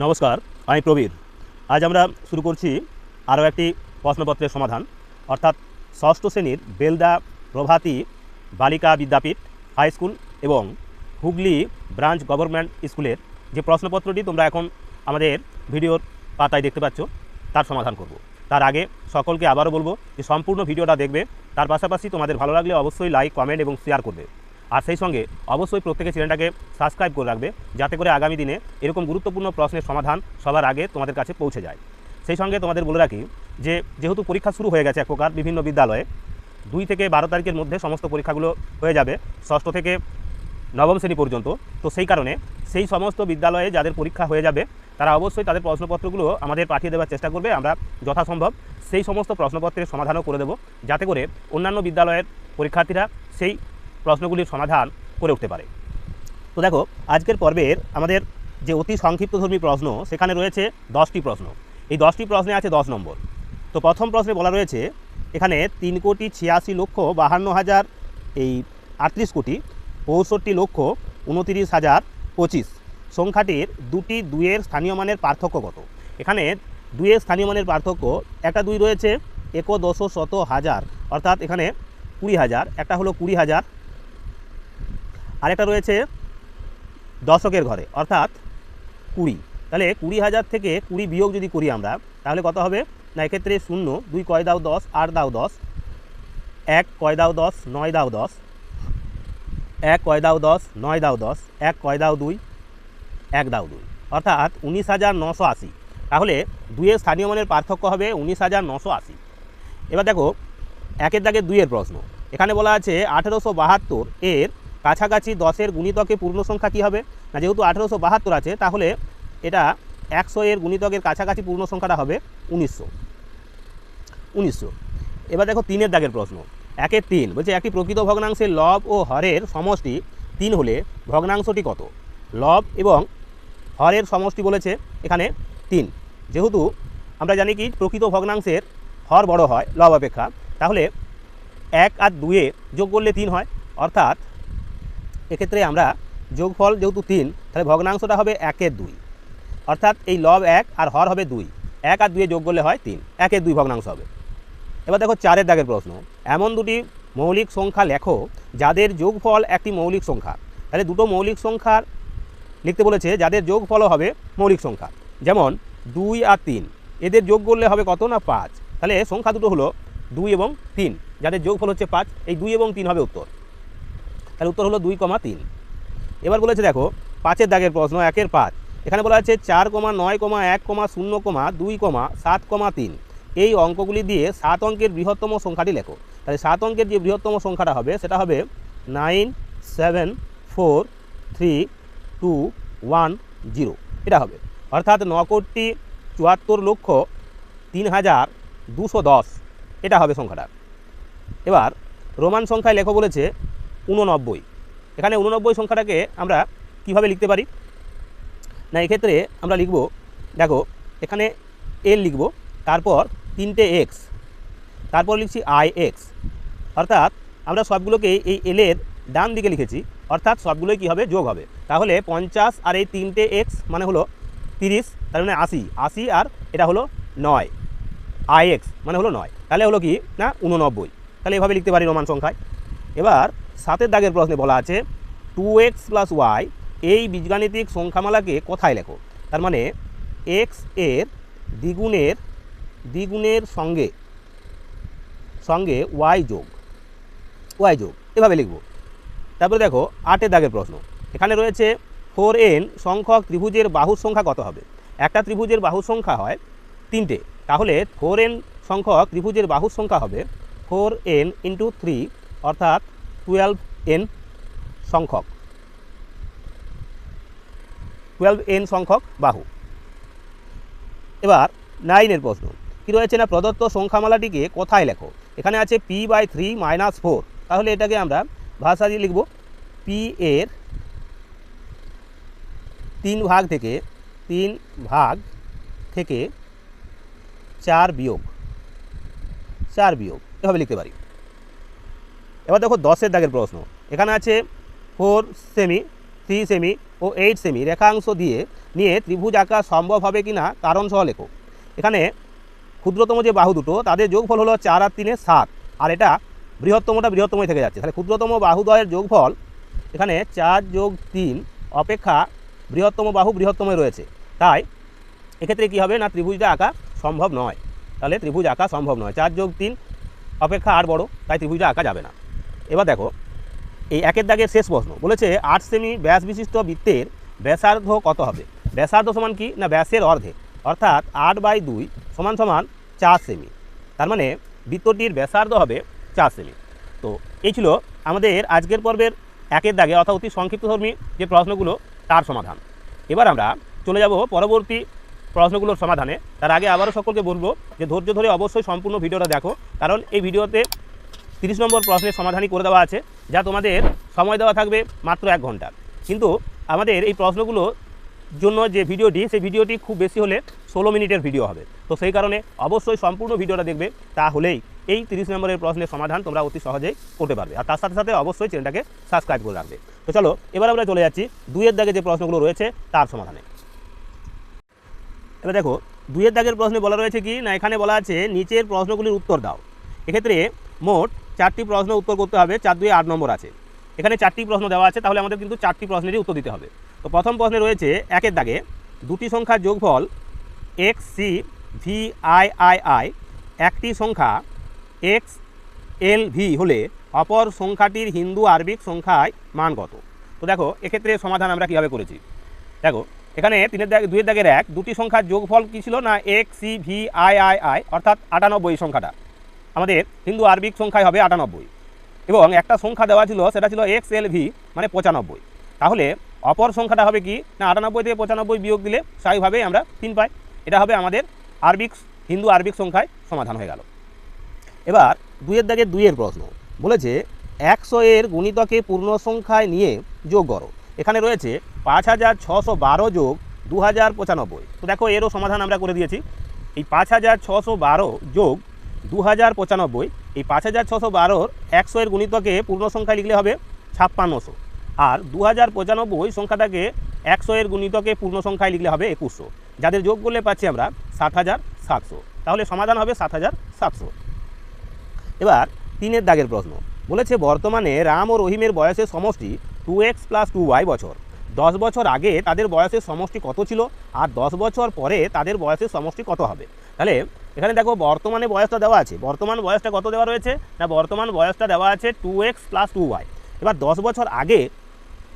নমস্কার, আমি প্রবীর। আজ আমরা শুরু করছি আরও একটি প্রশ্নপত্রের সমাধান, অর্থাৎ ষষ্ঠ শ্রেণির বেলদা প্রভাতী বালিকা বিদ্যাপীঠ হাই স্কুল এবং হুগলি ব্রাঞ্চ গভর্নমেন্ট স্কুলের যে প্রশ্নপত্রটি তোমরা এখন আমাদের ভিডিওর পাতায় দেখতে পাচ্ছ, তার সমাধান করব। তার আগে সকলকে আবারও বলব যে সম্পূর্ণ ভিডিওটা দেখবে, তার পাশাপাশি তোমাদের ভালো লাগলে অবশ্যই লাইক, কমেন্ট এবং শেয়ার করবে। আর সেই সঙ্গে অবশ্যই প্রত্যেকে চ্যানেলটাকে সাবস্ক্রাইব করে রাখবে, যাতে করে আগামী দিনে এরকম গুরুত্বপূর্ণ প্রশ্নের সমাধান সবার আগে তোমাদের কাছে পৌঁছে যায়। সেই সঙ্গে তোমাদের বলে রাখি যে, যেহেতু পরীক্ষা শুরু হয়ে গেছে এক প্রকার বিভিন্ন বিদ্যালয়ে, দুই থেকে বারো তারিখের মধ্যে সমস্ত পরীক্ষাগুলো হয়ে যাবে, ষষ্ঠ থেকে নবম শ্রেণি পর্যন্ত। তো সেই কারণে সেই সমস্ত বিদ্যালয়ে যাদের পরীক্ষা হয়ে যাবে, তারা অবশ্যই তাদের প্রশ্নপত্রগুলো আমাদের পাঠিয়ে দেওয়ার চেষ্টা করবে, আমরা যথাসম্ভব সেই সমস্ত প্রশ্নপত্রের সমাধানও করে দেব, যাতে করে অন্যান্য বিদ্যালয়ের পরীক্ষার্থীরা সেই প্রশ্নগুলির সমাধান করে উঠতে পারে। তো দেখো, আজকের পর্বের আমাদের যে অতি সংক্ষিপ্তধর্মী প্রশ্ন, সেখানে রয়েছে দশটি প্রশ্ন। এই দশটি প্রশ্নে আছে দশ নম্বর। তো প্রথম প্রশ্নে বলা রয়েছে, এখানে তিন কোটি ছিয়াশি লক্ষ বাহান্ন হাজার, এই আটত্রিশ কোটি পঁয়ষট্টি লক্ষ উনতিরিশ হাজার পঁচিশ। সংখ্যাটির দুটি দুইয়ের স্থানীয় মানের পার্থক্য কত? এখানে দুইয়ের স্থানীয় মানের পার্থক্য, একটা দুই রয়েছে একদশ শত হাজার, অর্থাৎ এখানে কুড়ি হাজার, একটা হলো কুড়ি হাজার আরেকটা রয়েছে দশকের ঘরে, অর্থাৎ কুড়ি। তাহলে কুড়ি হাজার থেকে কুড়ি বিয়োগ যদি করি আমরা, তাহলে কত হবে? না, এক্ষেত্রে শূন্য, দুই কয় দাও দশ, আট দাও দশ, এক কয় দাও দশ, নয় দাও দশ, এক কয় দাও দশ, নয় দাও দশ, এক কয় দাও দুই, এক দাও দুই। অর্থাৎ উনিশ হাজার নশো আশি। তাহলে দুইয়ের স্থানীয় মানের পার্থক্য হবে উনিশ হাজার নশো আশি। এবার দেখো, একের দাগে দুইয়ের প্রশ্ন। এখানে বলা আছে আঠেরোশো বাহাত্তর এর কাছাকাছি দশের গুণিতকে পূর্ণ সংখ্যা কী হবে? না, যেহেতু আঠেরোশো বাহাত্তর আছে, তাহলে এটা একশো এর গুণিতকের কাছাকাছি পূর্ণ সংখ্যাটা হবে উনিশশো। উনিশশো। এবার দেখো তিনের দাগের প্রশ্ন। একের তিন, বলছে একটি প্রকৃত ভগ্নাংশের লব ও হরের সমষ্টি তিন হলে ভগ্নাংশটি কত? লব এবং হরের সমষ্টি বলেছে এখানে তিন। যেহেতু আমরা জানি কি, প্রকৃত ভগ্নাংশের হর বড় হয় লব অপেক্ষা, তাহলে এক আর দুয়ে যোগ করলে তিন হয়, অর্থাৎ এক্ষেত্রে আমরা যোগফল যেহেতু তিন, তাহলে ভগ্নাংশটা হবে একের দুই। অর্থাৎ এই লব এক আর হর হবে দুই। এক আর দুয়ে যোগ করলে হয় তিন। একের দুই ভগ্নাংশ হবে। এবার দেখো চারের দাগের প্রশ্ন। এমন দুটি মৌলিক সংখ্যা লেখো যাদের যোগফল একটি মৌলিক সংখ্যা। তাহলে দুটো মৌলিক সংখ্যার লিখতে বলেছে যাদের যোগফলও হবে মৌলিক সংখ্যা। যেমন দুই আর তিন। এদের যোগ করলে হবে কত না পাঁচ? তাহলে সংখ্যা দুটো হলো দুই এবং তিন। যাদের যোগফল হচ্ছে পাঁচ, এই দুই এবং তিন হবে উত্তর। তাহলে উত্তর হলো দুই কমা তিন। এবার বলেছে দেখো, পাঁচের দাগের প্রশ্ন, একের পাঁচ। এখানে বলা আছে চার কমা নয় কমা এক কমা শূন্য কমা দুই কমা সাত কমা তিন। এই অঙ্কগুলি দিয়ে সাত অঙ্কের বৃহত্তম সংখ্যাটি লেখো। তাহলে সাত অঙ্কের যে বৃহত্তম সংখ্যাটা হবে, সেটা হবে nine, seven, four, three, two, one, zero. এটা হবে। অর্থাৎ ন কোটি চুয়াত্তর লক্ষ তিন হাজার দুশো দশ। এটা হবে সংখ্যাটা। এবার রোমান সংখ্যায় লেখো বলেছে উননব্বই এখানে উননব্বই সংখ্যাটাকে আমরা কীভাবে লিখতে পারি? না, এক্ষেত্রে আমরা লিখব, দেখো, এখানে এল লিখব, তারপর তিনটে এক্স তারপর লিখছি আই এক্স অর্থাৎ আমরা সবগুলোকে এই এলের ডান দিকে লিখেছি, অর্থাৎ সবগুলোই কী হবে? যোগ হবে। তাহলে পঞ্চাশ আর এই তিনটে এক্স মানে হলো তিরিশ, তার মানে আশি। আশি আর এটা হলো নয়। আই এক্স মানে হলো নয়। তাহলে হলো কি? না উননব্বই তাহলে এভাবে লিখতে পারি রোমান সংখ্যায়। এবার সাতের দাগের প্রশ্নে বলা আছে টু এক্স প্লাস ওয়াই এই বীজগাণিতিক সংখ্যামালাকে কোথায় লেখো। তার মানে এক্সের দ্বিগুণের দ্বিগুণের সঙ্গে সঙ্গে ওয়াই যোগ ওয়াই যোগ, এভাবে লিখব। তারপরে দেখো, আটের দাগের প্রশ্ন। এখানে রয়েছে ফোর এন সংখ্যক ত্রিভুজের বাহুর সংখ্যা কত হবে? একটা ত্রিভুজের বাহুর সংখ্যা হয় তিনটে। তাহলে ফোর এন সংখ্যক ত্রিভুজের বাহুর সংখ্যা হবে ফোর এন ইন্টু থ্রি অর্থাৎ টুয়েলভ এন সংখ্যক। টুয়েলভ এন সংখ্যক বাহু। এবার নাইনের প্রশ্ন, কী রয়েছে না প্রদত্ত সংখ্যামালাটিকে কোথায় লেখো? এখানে আছে p by three minus four তাহলে এটাকে আমরা ভাষা দিয়ে লিখব পি এর তিন ভাগ থেকে তিন ভাগ থেকে চার বিয়োগ চার বিয়োগ। এভাবে লিখতে পারি। এবার দেখো দশের দাগের প্রশ্ন। এখানে আছে ফোর সেমি থ্রি সেমি ও এইট সেমি রেখাংশ দিয়ে নিয়ে ত্রিভুজ আঁকা সম্ভব হবে কি না কারণ সহ লেখো। এখানে ক্ষুদ্রতম যে বাহু দুটো, তাদের যোগফল হলো চার আর তিনে সাত, আর এটা বৃহত্তমটা বৃহত্তমই থেকে যাচ্ছে। তাহলে ক্ষুদ্রতম বাহুদ্বয়ের যোগফল এখানে চার যোগ তিন অপেক্ষা বৃহত্তম বাহু বৃহত্তমই রয়েছে। তাই এক্ষেত্রে কী হবে? না, ত্রিভুজটা আঁকা সম্ভব নয়। তাহলে ত্রিভুজ আঁকা সম্ভব নয়। চার যোগ তিন অপেক্ষা আর বড়, তাই ত্রিভুজটা আঁকা যাবে না। এবার দেখো, এই একের দাগের শেষ প্রশ্ন। বলেছে আট সেমি ব্যাস বিশিষ্ট বৃত্তের ব্যাসার্ধ কত হবে? ব্যাসার্ধ সমান কি? না, ব্যাসের অর্ধে। অর্থাৎ আট বাই দুই সমান সমান চার সেমি তার মানে বৃত্তটির ব্যাসার্ধ হবে চার সেমি তো এই ছিল আমাদের আজকের পর্বের একের দাগে, অর্থাৎ অতি সংক্ষিপ্তধর্মী যে প্রশ্নগুলো, তার সমাধান। এবার আমরা চলে যাব পরবর্তী প্রশ্নগুলোর সমাধানে। তার আগে আবারও সকলকে বলব যে ধৈর্য ধরে অবশ্যই সম্পূর্ণ ভিডিওটা দেখো, কারণ এই ভিডিওতে তিরিশ নম্বর প্রশ্নের সমাধানই করে দেওয়া আছে, যা তোমাদের সময় দেওয়া থাকবে মাত্র এক ঘণ্টা। কিন্তু আমাদের এই প্রশ্নগুলো জন্য যে ভিডিওটি, সেই ভিডিওটি খুব বেশি হলে ষোলো মিনিটের ভিডিও হবে। তো সেই কারণে অবশ্যই সম্পূর্ণ ভিডিওটা দেখবে তাহলেই এই তিরিশ নম্বরের প্রশ্নের সমাধান তোমরা অতি সহজেই করতে পারবে। আর তার সাথে সাথে অবশ্যই চ্যানেলটাকে সাবস্ক্রাইব করে রাখবে। তো চলো, এবার আমরা চলে যাচ্ছি দুইয়ের দাগে যে প্রশ্নগুলো রয়েছে, তার সমাধানে। এবার দেখো, দুইয়ের দাগের প্রশ্নে বলা রয়েছে কি? না, এখানে বলা আছে, নিচের প্রশ্নগুলির উত্তর দাও। এক্ষেত্রে মোট চারটি প্রশ্ন উত্তর করতে হবে, চার দুই আট নম্বর আছে। এখানে চারটি প্রশ্ন দেওয়া আছে, তাহলে আমাদের কিন্তু চারটি প্রশ্নেরই উত্তর দিতে হবে। তো প্রথম প্রশ্নে রয়েছে, একের দাগে দুটি সংখ্যার যোগফল X C V I I I একটি সংখ্যা এক্স এল ভি হলে অপর সংখ্যাটির হিন্দু আরবিক সংখ্যায় মান কত? তো দেখো, এক্ষেত্রে সমাধান আমরা কীভাবে করেছি? দেখো, এখানে তিনের দাগ, দুইয়ের দাগের এক, দুটি সংখ্যার যোগফল কী ছিল না X C V I I I অর্থাৎ আটানব্বই সংখ্যাটা। আমাদের হিন্দু আরবিক সংখ্যায় হবে আটানব্বই। এবং একটা সংখ্যা দেওয়া ছিল, সেটা ছিল এক্স এল ভি মানে পঁচানব্বই। তাহলে অপর সংখ্যাটা হবে কি? না, আটানব্বই থেকে পঁচানব্বই বিয়োগ দিলে স্বাভাবিকভাবেই আমরা তিন পাই। এটা হবে আমাদের আরবিক, হিন্দু আরবিক সংখ্যায় সমাধান হয়ে গেল। এবার দুইয়ের দাগে দুইয়ের প্রশ্ন। বলেছে, একশো এর গুণিতকে পূর্ণ সংখ্যায় নিয়ে যোগ করো। এখানে রয়েছে পাঁচ হাজার ছশো বারো যোগ দু হাজার পঁচানব্বই। তো দেখো, এরও সমাধান আমরা করে দিয়েছি। এই পাঁচ হাজার ছশো বারো যোগ দু হাজার পঁচানব্বই, এই পাঁচ হাজার ছশো বারোর একশো এর গুণিতকে পূর্ণ সংখ্যায় লিখলে হবে ছাপ্পান্নশো। আর দু হাজার পঁচানব্বই সংখ্যাটাকে একশো এর গুণিতকে পূর্ণ সংখ্যায় লিখলে হবে একুশশো। যাদের যোগ করলে পাচ্ছি আমরা সাত হাজার সাতশো। তাহলে সমাধান হবে সাত হাজার সাতশো। এবার তিনের দাগের প্রশ্ন। বলেছে, বর্তমানে রাম ও রহিমের বয়সের সমষ্টি two x plus two y বছর। দশ বছর আগে তাদের বয়সের সমষ্টি কত ছিল? আর দশ বছর পরে তাদের বয়সের সমষ্টি কত হবে? তাহলে এখানে দেখো বর্তমানে বয়সটা দেওয়া আছে। বর্তমান বয়সটা কত দেওয়া রয়েছে? না, বর্তমান বয়সটা দেওয়া আছে two x plus two y এবার দশ বছর আগে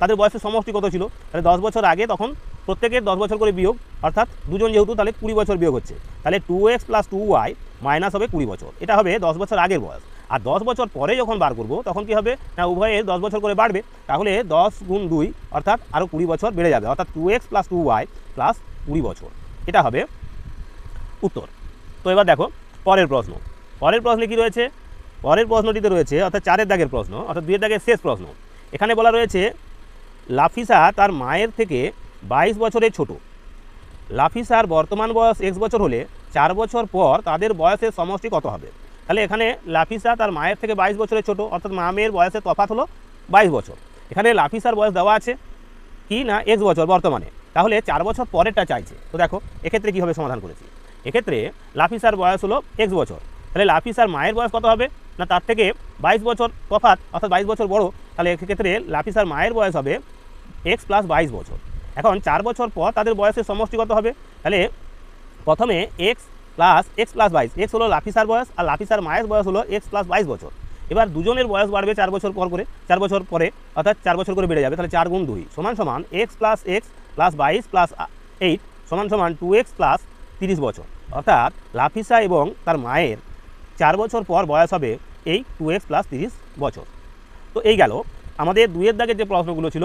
তাদের বয়সের সমষ্টি কত ছিল? তাহলে দশ বছর আগে তখন প্রত্যেকের দশ বছর করে বিয়োগ, অর্থাৎ দুজন যেহেতু তাহলে কুড়ি বছর বিয়োগ হচ্ছে। তাহলে two x plus two y minus হবে কুড়ি বছর। এটা হবে দশ বছর আগের বয়স। আর দশ বছর পরে যখন বার করব, তখন কি হবে? না উভয়ের দশ বছর করে বাড়বে। তাহলে দশ গুণ দুই, অর্থাৎ আরও কুড়ি বছর বেড়ে যাবে। অর্থাৎ two x plus two y plus কুড়ি বছর। এটা হবে উত্তর। তো এবার দেখো, পরের প্রশ্ন। পরের প্রশ্নে কি রয়েছে? পরের প্রশ্নটিতে রয়েছে, অর্থাৎ চারের দাগের প্রশ্ন, অর্থাৎ দুইয়ের দাগের শেষ প্রশ্ন। এখানে বলা রয়েছে, লাফিসা তার মায়ের থেকে বাইশ বছরের ছোট। লাফিসার বর্তমান বয়স এক্স বছর হলে চার বছর পর তাদের বয়সের সমষ্টি কত হবে? তাহলে এখানে লাফিসা তার মায়ের থেকে বাইশ বছরের ছোট, অর্থাৎ মা মেয়ের বয়সের তফাৎ হলো বাইশ বছর। এখানে লাফিসার বয়স দেওয়া আছে কি না এক্স বছর বর্তমানে? তাহলে চার বছর পরেরটা চাইছে। তো দেখো, এক্ষেত্রে কীভাবে সমাধান করেছি? এক্ষেত্রে লাফিসার বয়স হলো এক্স বছর। তাহলে লাফিসার মায়ের বয়স কত হবে? না তার থেকে বাইশ বছর তফাৎ, অর্থাৎ বাইশ বছর বড়, তাহলে এক্ষেত্রে লাফিসার মায়ের বয়স হবে এক্স প্লাস বাইশ বছর। এখন চার বছর পর তাদের বয়সের সমষ্টি কত হবে? তাহলে প্রথমে এক্স প্লাস এক্স প্লাস বাইশ এক্স হলো লাফিসার বয়স আর লাফিসার মায়ের বয়স হলো এক্স প্লাস বাইশ বছর। এবার দুজনের বয়স বাড়বে চার বছর পর করে, চার বছর পরে, অর্থাৎ চার বছর করে বেড়ে যাবে, তাহলে চার গুণ দুই। সমান সমান এক্স প্লাস এক্স প্লাস বাইশ প্লাস এইট সমান সমান টু এক্স প্লাস তিরিশ বছর। অর্থাৎ লাফিসা এবং তার মায়ের চার বছর পর বয়স হবে এই টু এক্স প্লাস তিরিশ বছর। তো এই গেল। আমাদের দুইয়ের দাগের যে প্রশ্নগুলো ছিল,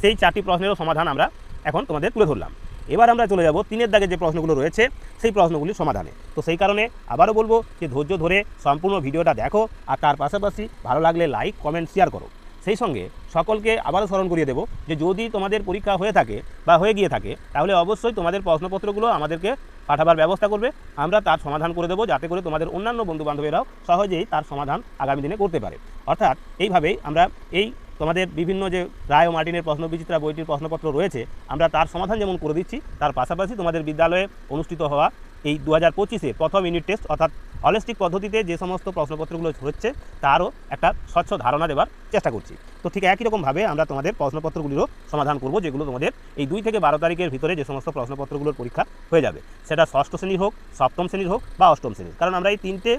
সেই চারটি প্রশ্নেরও সমাধান আমরা এখন তোমাদের তুলে ধরলাম। এবার আমরা চলে যাব তিনের দাগের যে প্রশ্নগুলো রয়েছে, সেই প্রশ্নগুলির সমাধানে। তো সেই কারণে আবারও বলব যে ধৈর্য ধরে সম্পূর্ণ ভিডিওটা দেখো আর তার পাশাপাশি ভালো লাগলে লাইক কমেন্ট শেয়ার করো। সেই সঙ্গে সকলকে আবারও স্মরণ করিয়ে দেবো যে যদি তোমাদের পরীক্ষা হয়ে থাকে বা হয়ে গিয়ে থাকে, তাহলে অবশ্যই তোমাদের প্রশ্নপত্রগুলো আমাদেরকে পাঠাবার ব্যবস্থা করবে। আমরা তার সমাধান করে দেবো যাতে করে তোমাদের অন্যান্য বন্ধুবান্ধবেরাও সহজেই তার সমাধান আগামী দিনে করতে পারে। অর্থাৎ এইভাবেই আমরা এই তোমাদের বিভিন্ন যে রায় ও মার্টিনের প্রশ্ন বিচিত্রা বইটির প্রশ্নপত্র রয়েছে, আমরা তার সমাধান যেমন করে দিচ্ছি, তার পাশাপাশি তোমাদের বিদ্যালয়ে অনুষ্ঠিত হওয়া এই দু হাজার পঁচিশে প্রথম ইউনিট টেস্ট অর্থাৎ হলিস্টিক পদ্ধতিতে যে সমস্ত প্রশ্নপত্রগুলো হচ্ছে, তারও একটা স্বচ্ছ ধারণা দেওয়ার চেষ্টা করছি। তো ঠিক একই রকমভাবে আমরা তোমাদের প্রশ্নপত্রগুলিরও সমাধান করব, যেগুলো তোমাদের এই দুই থেকে বারো তারিখের ভিতরে যে সমস্ত প্রশ্নপত্রগুলোর পরীক্ষা হয়ে যাবে। সেটা ষষ্ঠ শ্রেণির হোক, সপ্তম শ্রেণির হোক বা অষ্টম শ্রেণির। কারণ আমরা এই তিনটে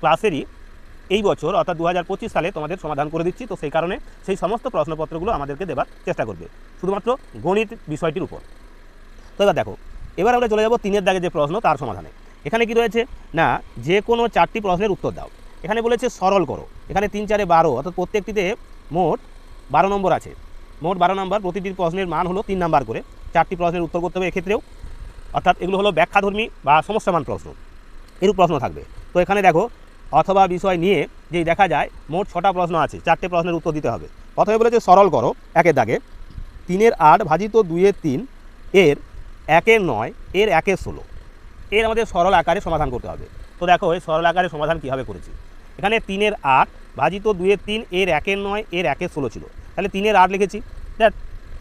ক্লাসেরই এই বছর, অর্থাৎ দু হাজার পঁচিশ সালে তোমাদের সমাধান করে দিচ্ছি। তো সেই কারণে সেই সমস্ত প্রশ্নপত্রগুলো আমাদেরকে দেওয়ার চেষ্টা করবে। শুধুমাত্র গণিত বিষয়টির উপর। তো এবার দেখো, এবার আমরা চলে যাব তিনের দাগে যে প্রশ্ন, তার সমাধানে। এখানে কি রয়েছে? না, যে কোনো চারটি প্রশ্নের উত্তর দাও। এখানে বলেছে, সরল করো। এখানে তিন, চারে বারো, অর্থাৎ প্রত্যেকটিতে মোট বারো নম্বর আছে। মোট বারো নম্বর প্রতিটি প্রশ্নের মান হলো তিন নাম্বার করে। চারটি প্রশ্নের উত্তর করতে হবে এক্ষেত্রেও। অর্থাৎ এগুলো হলো ব্যাখ্যাধর্মী বা সমস্যামান প্রশ্ন। এরূপ প্রশ্ন থাকবে। তো এখানে দেখো, অথবা বিষয় নিয়ে যেই দেখা যায়, মোট ছটা প্রশ্ন আছে, চারটে প্রশ্নের উত্তর দিতে হবে। প্রথমে বলেছে, সরল করো, একের দাগে। তিনের আট ভাজিত দুইয়ের তিন, এর একের নয়, এর একের ষোলো। এর আমাদের সরল আকারে সমাধান করতে হবে। তো দেখো, এই সরল আকারে সমাধান কীভাবে করেছি? এখানে তিনের আট ভাজিত দুইয়ের তিন, এর একের নয়, এর একের ষোলো ছিল। তাহলে তিনের আট লিখেছি। দেখ,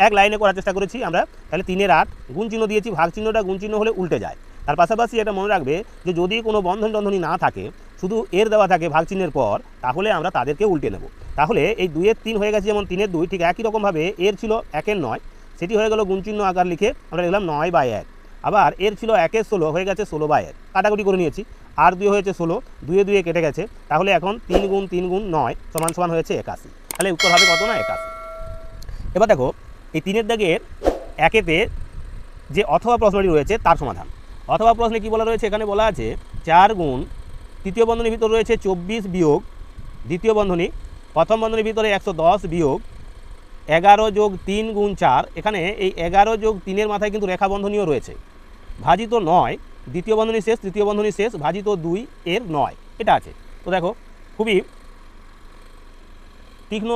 এক লাইনে করার চেষ্টা করেছি আমরা। তাহলে তিনের আট গুণ চিহ্ন দিয়েছি, ভাগ চিহ্নটা গুণ চিহ্ন হলে উল্টে যায়। তার পাশাপাশি এটা মনে রাখবে যে যদি কোনো বন্ধন টন্ধনী না থাকে, শুধু এর দেওয়া থাকে ভাগ চিহ্নের পর, তাহলে আমরা তাদেরকে উল্টে নেব। তাহলে এই দুইয়ের তিন হয়ে গেছে যেমন তিনের দুই, ঠিক একই রকমভাবে এর ছিল একের নয়। সেটি হয়ে গেল গুণ চিহ্ন আকার লিখে আমরা লিখলাম নয় বাই এক। আবার এর ছিল একের ষোলো, হয়ে গেছে ষোলো বাই এক। কাটাকুটি করে নিয়েছি। আর দুই হয়েছে ষোলো, দুয়ে দুয়ে কেটে গেছে। তাহলে এখন তিন গুণ তিন গুণ নয় সমান সমান হয়েছে একাশি। তাহলে উত্তর হবে কত না একাশি? এবার দেখো, এই তিনের দাগের একেতে যে অথবা প্রশ্নটি রয়েছে তার সমাধান। অথবা প্রশ্নে কি বলা রয়েছে? এখানে বলা আছে চার গুণ তৃতীয় বন্ধনীর ভিতর রয়েছে চব্বিশ বিয়োগ দ্বিতীয় বন্ধনী, প্রথম বন্ধনীর ভিতরে একশো দশ বিয়োগ এগারো যোগ তিন গুণ চার, এখানে এই এগারো যোগ তিনের মাথায় কিন্তু রেখা বন্ধনীও রয়েছে। ভাজিত নয়, দ্বিতীয় বন্ধনী শেষ, তৃতীয় বন্ধনী শেষ, ভাজিত দুই, এর নয়, এটা আছে। তো দেখো, খুবই তীক্ষ্ণ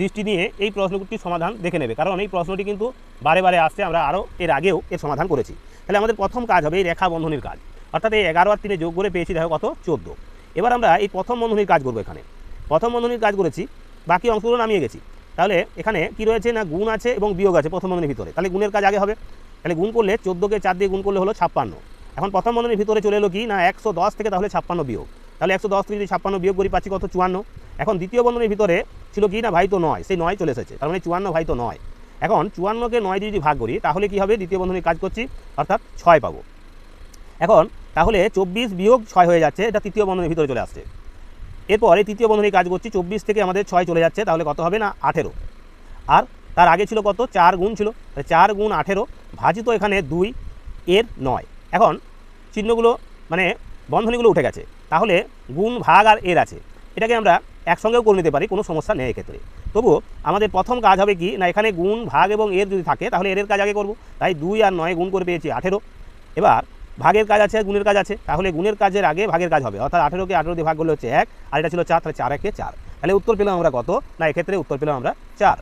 দৃষ্টি নিয়ে এই প্রশ্নটির সমাধান দেখে নেবে, কারণ এই প্রশ্নটি কিন্তু বারে বারে আসছে, আমরা আরও এর আগেও এর সমাধান করেছি। তাহলে আমাদের প্রথম কাজ হবে এই রেখা বন্ধনীর কাজ। অর্থাৎ এই এগারো আর তিনে যোগ করে পেয়েছি, দেখো কত? চোদ্দ। এবার আমরা এই প্রথম বন্ধনীর কাজ করব এখানে। প্রথম বন্ধনীর কাজ করেছি, বাকি অংশগুলো নামিয়ে গেছি। তাহলে এখানে কি রয়েছে? না, গুণ আছে এবং বিয়োগ আছে প্রথম বন্ধনীর ভিতরে। তাহলে গুণের কাজ আগে হবে। তাহলে গুণ করলে চোদ্দোকে চার দিয়ে গুণ করলে হলো ছাপ্পান্ন। এখন প্রথম বন্ধনীর ভিতরে চলে এলো কি? না, একশো দশ থেকে তাহলে ছাপ্পান্ন বিয়োগ। তাহলে একশো দশ থেকে যদি ছাপ্পান্ন বিয়োগ করি, পাচ্ছি কত? চুয়ান্ন। এখন দ্বিতীয় বন্ধনীর ভিতরে ছিল কি? না, ভাই তো নয়। সেই নয় চলে এসেছে। তার মানে চুয়ান্ন, ভাই তো নয়। এখন চুয়ান্নকে নয় দিয়ে যদি ভাগ করি, তাহলে কি হবে? দ্বিতীয় বন্ধনীর কাজ করছি, অর্থাৎ ছয় পাবো। এখন তাহলে চব্বিশ বিয়োগ ছয় হয়ে যাচ্ছে। এটা তৃতীয় বন্ধনীর ভিতরে চলে আসছে। এরপর তৃতীয় বন্ধনী কাজ করছি, চব্বিশ থেকে আমাদের ছয় চলে যাচ্ছে, তাহলে কত হবে না? আঠেরো। আর তার আগে ছিল কত? চার গুণ ছিল। চার গুণ আঠেরো ভাজিত এখানে দুই, এর নয়। এখন চিহ্নগুলো মানে বন্ধনীগুলো উঠে গেছে। তাহলে গুণ ভাগ আর এর আছে। এটাকে আমরা একসঙ্গেও করে নিতে পারি, কোনো সমস্যা নেই এক্ষেত্রে। তবুও আমাদের প্রথম কাজ হবে কি? না, এখানে গুণ ভাগ এবং এর যদি থাকে, তাহলে এর কাজ আগে করব। তাই দুই আর নয় গুণ করে পেয়েছি আঠেরো। এবার ভাগের কাজ আছে, গুণের কাজ আছে, তাহলে গুণের কাজের আগে ভাগের কাজ হবে। অর্থাৎ আঠেরোকে আঠেরো দিয়ে ভাগ করলে হচ্ছে এক, আর এটা ছিল চার, তাহলে চার একে চার। তাহলে উত্তর পেলাম আমরা কত? না, এক্ষেত্রে উত্তর পেলাম আমরা চার।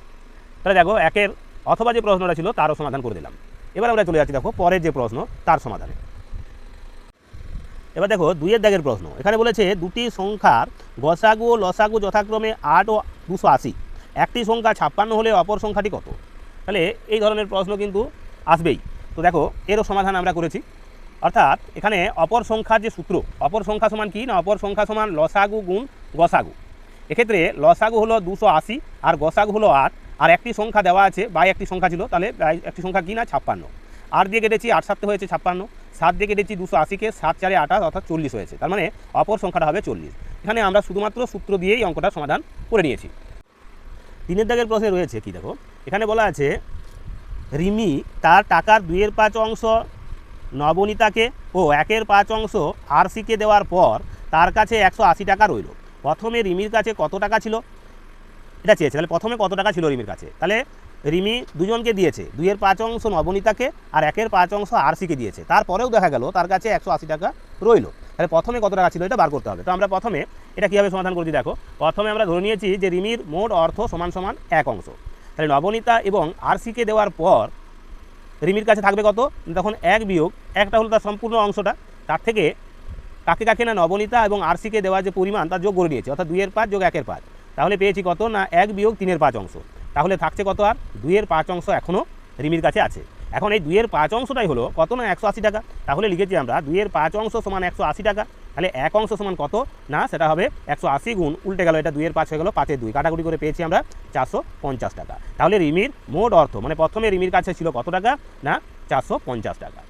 তাহলে দেখো, একের অথবা যে প্রশ্নটা ছিল, তারও সমাধান করে দিলাম। এবার আমরা চলে যাচ্ছি, দেখো, পরের যে প্রশ্ন, তার সমাধানে। এবার দেখো, দুইয়ের দাগের প্রশ্ন। এখানে বলেছে, দুটি সংখ্যার গসাগু ও লসাগু যথাক্রমে আট ও দুশো আশি। একটি সংখ্যা ছাপ্পান্ন হলে অপর সংখ্যাটি কত? তাহলে এই ধরনের প্রশ্ন কিন্তু আসবেই। তো দেখো, এরও সমাধান আমরা করেছি। অর্থাৎ এখানে অপর সংখ্যার যে সূত্র, অপর সংখ্যা সমান কি না? অপর সংখ্যা সমান লসাগু গুণ গসাগু। এক্ষেত্রে লসাগু হলো দুশো আশি আর গসাগু হলো আট, আর একটি সংখ্যা দেওয়া আছে, বাই একটি সংখ্যা ছিল, তাহলে একটি সংখ্যা কি না? ছাপ্পান্ন। আট দিয়ে কেটেছি, আট সাতে হয়েছে ছাপ্পান্ন, সাত দিয়ে কেটেছি দুশো আশিকে সাত চারে আঠাশ অর্থাৎ চল্লিশ হয়েছে, তার মানে অপর সংখ্যাটা হবে চল্লিশ। এখানে আমরা শুধুমাত্র সূত্র দিয়েই অঙ্কটা সমাধান করে নিয়েছি। তিনের দাগের প্রশ্নে রয়েছে কি দেখো? এখানে বলা আছে, রিমি তার টাকার দুইয়ের পাঁচ অংশ নবনীতাকে ও একের পাঁচ অংশ আরসিকে দেওয়ার পর তার কাছে একশো আশি টাকা রইল। প্রথমে রিমির কাছে কত টাকা ছিল? এটা চেয়েছে, তাহলে প্রথমে কত টাকা ছিল রিমির কাছে? তাহলে রিমি দুজনকে দিয়েছে, দুইয়ের পাঁচ অংশ নবনীতাকে আর একের পাঁচ অংশ আরসিকে দিয়েছে। তারপরেও দেখা গেল তার কাছে একশো আশি টাকা রইল। তাহলে প্রথমে কত টাকা ছিল এটা বার করতে হবে। তো আমরা প্রথমে এটা কীভাবে সমাধান করছি দেখো। প্রথমে আমরা ধরে নিয়েছি যে রিমির মোট অর্থ সমান সমান এক অংশ। তাহলে নবনীতা এবং আরসিকে দেওয়ার পর রিমির কাছে থাকবে কত? তখন এক বিয়োগ, একটা হলো তার সম্পূর্ণ অংশটা, তার থেকে কাকে কাকে না নবনীতা এবং আরসিকে দেওয়া যে পরিমাণ, তার যোগ করে নিয়েছে অর্থাৎ দুইয়ের পাঁচ যোগ একের পাঁচ। তাহলে পেয়েছি কত? না, এক বিয়োগ, তিনের পাঁচ অংশ। তাহলে থাকছে কত আর? দুইয়ের পাঁচ অংশ এখনও রিমির কাছে আছে। এখন এই দুইয়ের পাঁচ অংশটাই হলো কত না একশো আশি টাকা? তাহলে লিখেছি আমরা দুইয়ের পাঁচ অংশ সমান একশো আশি টাকা, তাহলে এক অংশ সমান কত? না, সেটা হবে একশো আশি গুণ, উল্টে গেল এটা দুইয়ের পাঁচ হয়ে গেল পাঁচের দুই, কাটাকুটি করে পেয়েছি আমরা চারশো পঞ্চাশ টাকা। তাহলে রিমির মোট অর্থ মানে প্রথমে রিমির কাছে ছিল কত টাকা? না, চারশো পঞ্চাশ টাকা।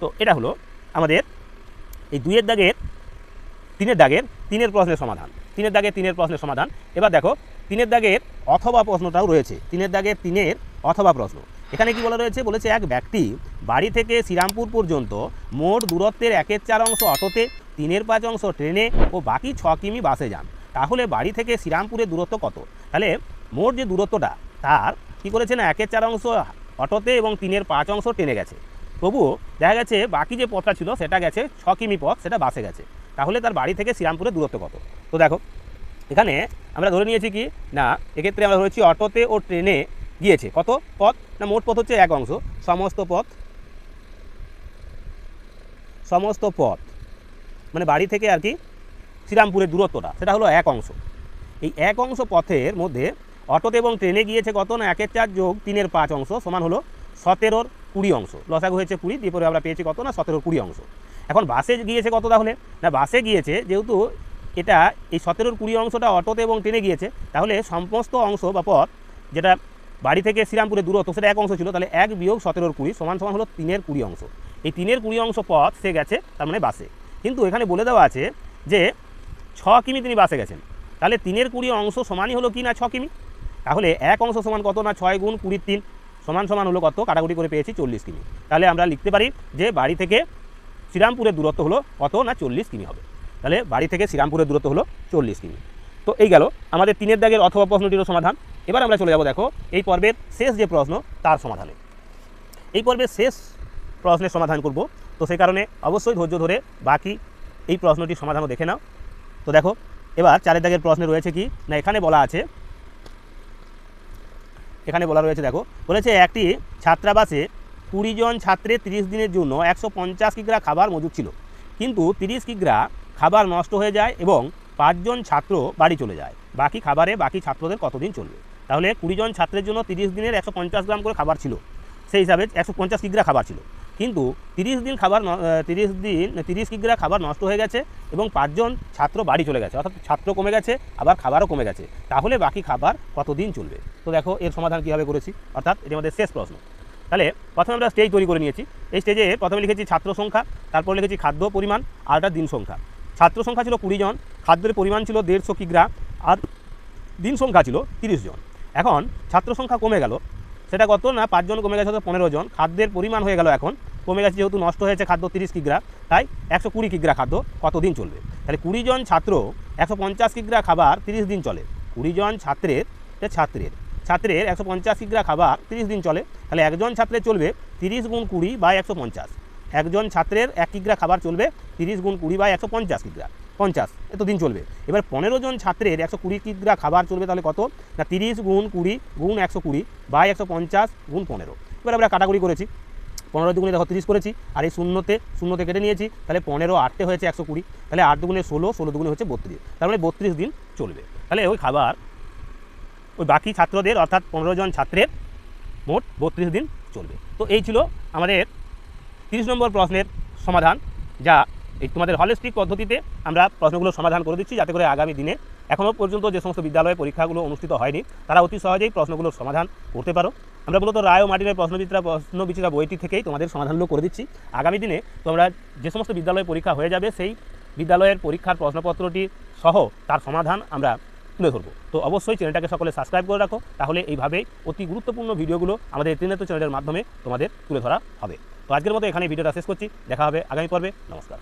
তো এটা হলো আমাদের এই দুইয়ের দাগের, তিনের দাগের তিনের প্রশ্নের সমাধান, তিনের দাগের তিনের প্রশ্নের সমাধান। এবার দেখো, তিনের দাগের অথবা প্রশ্নটাও রয়েছে, তিনের দাগের তিনের অথবা প্রশ্ন। এখানে কি বলা রয়েছে? বলেছে এক ব্যক্তি বাড়ি থেকে শ্রীরামপুর পর্যন্ত মোট দূরত্বের একের চার অংশ অটোতে, তিনের পাঁচ অংশ ট্রেনে ও বাকি ছ কিমি বাসে যান। তাহলে বাড়ি থেকে শ্রীরামপুরের দূরত্ব কত? তাহলে মোট যে দূরত্বটা, তার কি করেছে না, একের চার অংশ অটোতে এবং তিনের পাঁচ অংশ ট্রেনে গেছে। তবুও দেখা গেছে বাকি যে পথটা ছিল, সেটা গেছে ছ কিমি পথ, সেটা বাসে গেছে। তাহলে তার বাড়ি থেকে শ্রীরামপুরের দূরত্ব কত? তো দেখো, এখানে আমরা ধরে নিয়েছি কি? না, এক্ষেত্রে আমরা ধরেছি অটোতে ও ট্রেনে গিয়েছে। কত পথ? না, মোট পথ হচ্ছে এক অংশ। সমস্ত পথ? সমস্ত পথ। মানে বাড়ি থেকে আর কি শ্রীরামপুরের দূরত্বটা, সেটা হলো এক অংশ। এই এক অংশ পথের মধ্যে অটোতে এবং ট্রেনে গিয়েছে কত না, একের চার যোগ তিনের পাঁচ অংশ সমান হলো সতেরোর কুড়ি অংশ। লসাগু হয়েছে কুড়ি দিয়ে পরে আমরা পেয়েছি কত না, সতেরোর কুড়ি অংশ। এখন বাসে গিয়েছে কত তাহলে? না, বাসে গিয়েছে যেহেতু এটা এই সতেরোর কুড়ি অংশটা অটোতে এবং ট্রেনে গিয়েছে, তাহলে সমস্ত অংশ বা পথ যেটা বাড়ি থেকে শ্রীরামপুরের দূরত্ব, সেটা এক অংশ ছিল, তাহলে এক বিয়োগ সতেরোর কুড়ি সমান সমান হলো তিনের কুড়ি অংশ। এই তিনের কুড়ি অংশ পথ সে গেছে, তার মানে বাসে। কিন্তু এখানে বলে দেওয়া আছে যে ছ কিমি তিনি বাসে গেছেন। তাহলে তিনের কুড়ি অংশ সমানই হলো কি না ছ কিমি? তাহলে এক অংশ সমান কত না ছয় গুণ কুড়ির তিন? সমান সমান হলো কত? কাটাকুটি করে পেয়েছি চল্লিশ কিমি। তাহলে আমরা লিখতে পারি যে বাড়ি থেকে শ্রীরামপুরের দূরত্ব হলো কত না চল্লিশ কিমি হবে। তাহলে বাড়ি থেকে শ্রীরামপুরের দূরত্ব হলো চল্লিশ কিমি। তো এই গেল আমাদের তিনের দাগের অথবা প্রশ্নটিরও সমাধান। এবার আমরা চলে যাব দেখো এই পর্বের শেষ যে প্রশ্ন, তার সমাধানে। এই পর্বের শেষ প্রশ্নের সমাধান করব। তো সেই কারণে অবশ্যই ধৈর্য ধরে বাকি এই প্রশ্নটির সমাধানও দেখে নাও। তো দেখো, এবার চারের দাগের প্রশ্নে রয়েছে কি? না, এখানে বলা আছে, এখানে বলা রয়েছে দেখো, বলেছে একটি ছাত্রাবাসে কুড়ি জন ছাত্রের তিরিশ দিনের জন্য একশো পঞ্চাশ কিগ্রা খাবার মজুদ ছিল। কিন্তু তিরিশ কিগ্রা খাবার নষ্ট হয়ে যায় এবং পাঁচজন ছাত্র বাড়ি চলে যায়। বাকি খাবারে বাকি ছাত্রদের কতদিন চলবে? তাহলে কুড়িজন ছাত্রের জন্য তিরিশ দিনের একশো পঞ্চাশ গ্রাম করে খাবার ছিল। সেই হিসাবে একশো পঞ্চাশ কিগ্রা খাবার ছিল। কিন্তু তিরিশ দিন খাবার তিরিশ দিন, তিরিশ কিগ্রা খাবার নষ্ট হয়ে গেছে এবং পাঁচজন ছাত্র বাড়ি চলে গেছে। অর্থাৎ ছাত্র কমে গেছে, আবার খাবারও কমে গেছে। তাহলে বাকি খাবার কতদিন চলবে? তো দেখো এর সমাধান কীভাবে করেছি। অর্থাৎ এটি আমাদের শেষ প্রশ্ন। তাহলে প্রথমে আমরা স্টেজ তৈরি করে নিয়েছি। এই স্টেজে প্রথমে লিখেছি ছাত্র সংখ্যা, তারপর লিখেছি খাদ্য পরিমাণ, আর দিন সংখ্যা। ছাত্র সংখ্যা ছিল কুড়ি জন, খাদ্যের পরিমাণ ছিল দেড়শো কিগ্রা আর দিন সংখ্যা ছিল তিরিশ জন। এখন ছাত্র সংখ্যা কমে গেল। সেটা কত না পাঁচজন কমে গেছে পনেরো জন। খাদ্যের পরিমাণ হয়ে গেল এখন। কমে গেছে যেহেতু নষ্ট হয়েছে খাদ্য তিরিশ কিগ্রা তাই একশো কুড়ি কিগ্রা খাদ্য কতদিন চলবে? তাহলে কুড়ি জন ছাত্র একশো পঞ্চাশ কিগ্রা খাবার তিরিশ দিন চলে। কুড়ি জন ছাত্রের ছাত্রের। ছাত্রের একশো পঞ্চাশ কিগ্রা খাবার তিরিশ দিন চলে। তাহলে একজন ছাত্রের চলবে তিরিশ গুণ কুড়ি বা একশো পঞ্চাশ। একজন ছাত্রের এক কিগ্রা খাবার চলবে তিরিশ গুণ কুড়ি বা একশো পঞ্চাশ কিগ্রা, পঞ্চাশ এত দিন চলবে। এবার পনেরো জন ছাত্রের একশো কুড়ি কিগ্রা খাবার চলবে তাহলে কত? না, তিরিশ গুণ কুড়ি গুণ একশো কুড়ি বা একশো পঞ্চাশ গুণ পনেরো। এবার আমরা কাটাকুড়ি করেছি। পনেরো দুগুণে দেখো তিরিশ করেছি, আর এই শূন্যতে শূন্যতে কেটে নিয়েছি, তাহলে পনেরো আটটে হয়েছে একশো কুড়ি, তাহলে আট দুগুণে ষোলো ষোলো দুগুণে হচ্ছে বত্রিশ, তার মানে বত্রিশ দিন চলবে। তাহলে ওই খাবার, ওই বাকি ছাত্রদের, অর্থাৎ পনেরো জন ছাত্রের মোট বত্রিশ দিন চলবে। তো এই ছিল আমাদের তিরিশ নম্বর প্রশ্নের সমাধান, যা এই তোমাদের হলিস্টিক পদ্ধতিতে আমরা প্রশ্নগুলো সমাধান করে দিচ্ছি যাতে করে আগামী দিনে এখনও পর্যন্ত যে সমস্ত বিদ্যালয়ে পরীক্ষাগুলো অনুষ্ঠিত হয়নি, তারা অতি সহজেই প্রশ্নগুলোর সমাধান করতে পারো। আমরা মূলত রায় ও মার্টিনের প্রশ্নবিচিত্রা প্রশ্নবিচিত্রা বইটি থেকেই তোমাদের সমাধানগুলো করে দিচ্ছি। আগামী দিনে তোমরা যে সমস্ত বিদ্যালয়ে পরীক্ষা হয়ে যাবে, সেই বিদ্যালয়ের পরীক্ষার প্রশ্নপত্রটি সহ তার সমাধান আমরা তুলে ধরবো। তো অবশ্যই চ্যানেলটাকে সকলে সাবস্ক্রাইব করে রাখো, তাহলে এইভাবেই অতি গুরুত্বপূর্ণ ভিডিওগুলো আমাদের ত্রিনেত্র চ্যানেলের মাধ্যমে তোমাদের তুলে ধরা হবে। তো আজকের মতো এখানে ভিডিওটা শেষ করছি। দেখা হবে আগামী পর্বে। নমস্কার।